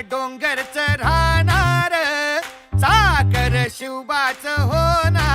डोंगर चढाणार. राहणार सागर शिवबाच होणार.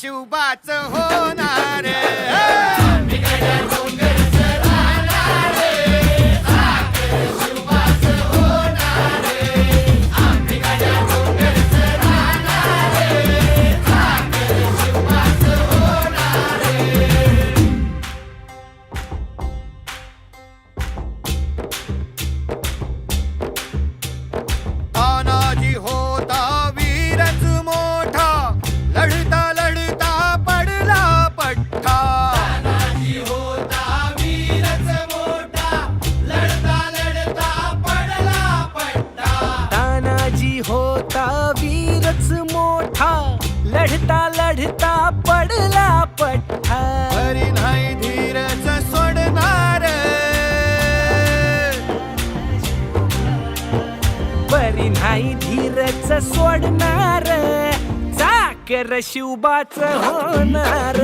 शुभाच होणार. चढता पडला पठ्ठा नाही धीरच सोडणार. बरी नाही धीरच सोडणार. चाकर शिवबाच होणार.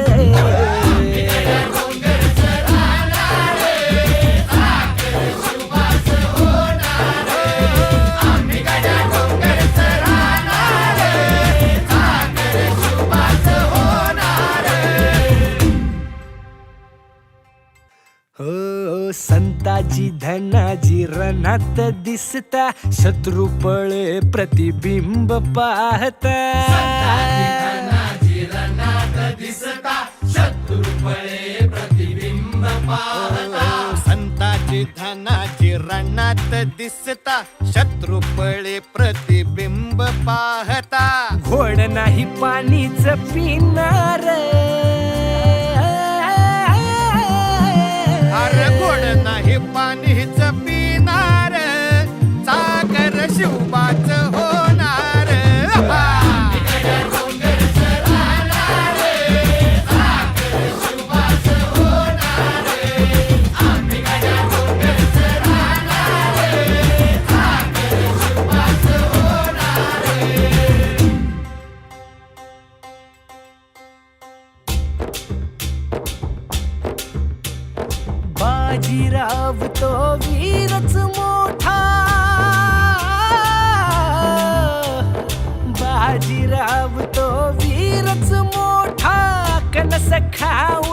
जी धनाजी रणात दिसता शत्रू पळे प्रतिबिंब पाहता. संताची धनाची रणात दिसता शत्रू पळे प्रतिबिंब पाहता. घोड नाही पाणीच पिणार. essa calma.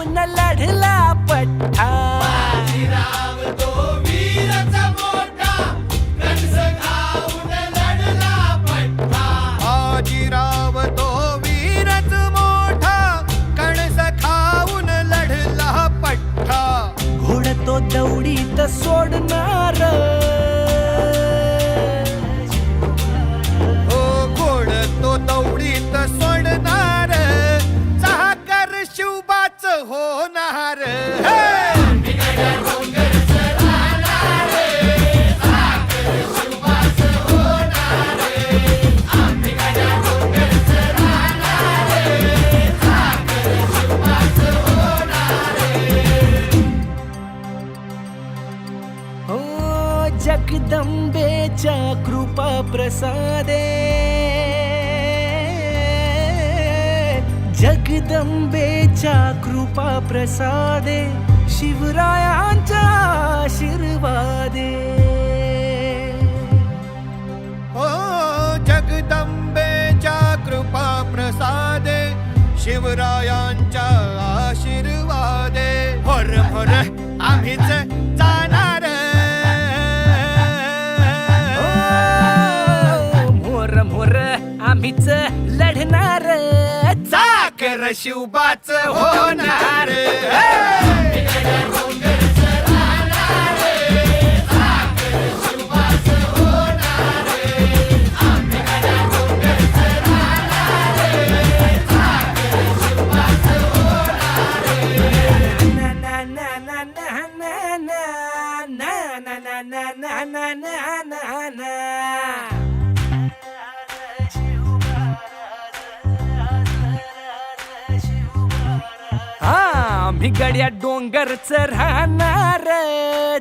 तुझ्या कृपा प्रसादे. जगदंबेच्या कृपा प्रसादे शिवरायांच्या आशीर्वादे. ओ जगदंबेच्या कृपा प्रसादे शिवरायांच्या आशीर्वादे. हर हर आम्हीच लढणार चाकर शिवबाच होणार na na na na na na na भिकड्यात डोंगर च राहणार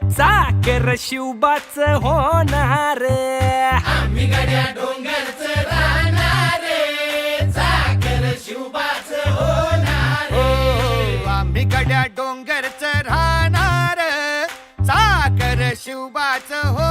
चाकर शिवबाच होणार. भिगड्या डोंगरच राहणार चाकर शिवबाच होणार. आम्ही गड्या च राहणार चाकर शिवबाच हो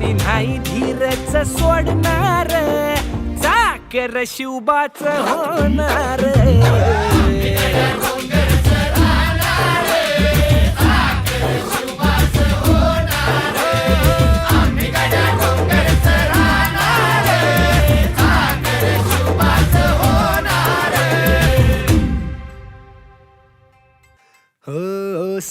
तरी नाही धीरच सोडणार. चाकर शिवबाच होणार.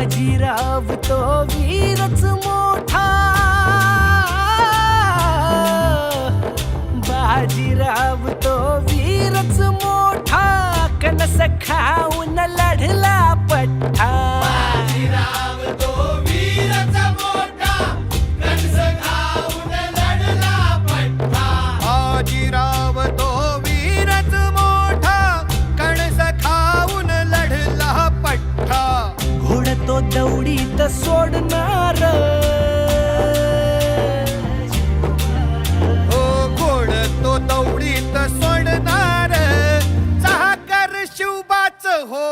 बाजीराव तो वीरच मोठा. बाजीराव तो वीरच मोठा. कनस खाऊन लढला पठ्ठा. बाजीराव तो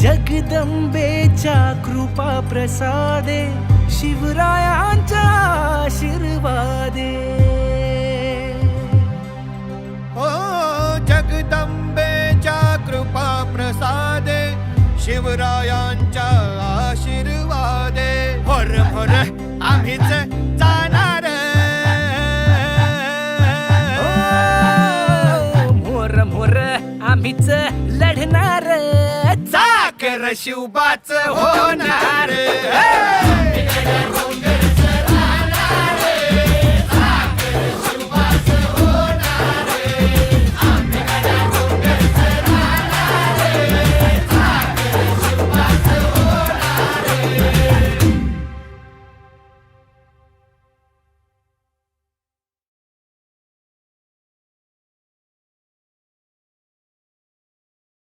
जगदंबेच्या कृपा प्रसादे शिवरायांच्या आशीर्वादे. ओ जगदंबेच्या कृपा प्रसादे शिवरायांच्या आशीर्वादे. हर हर आम्हीच शिवबाच होणार.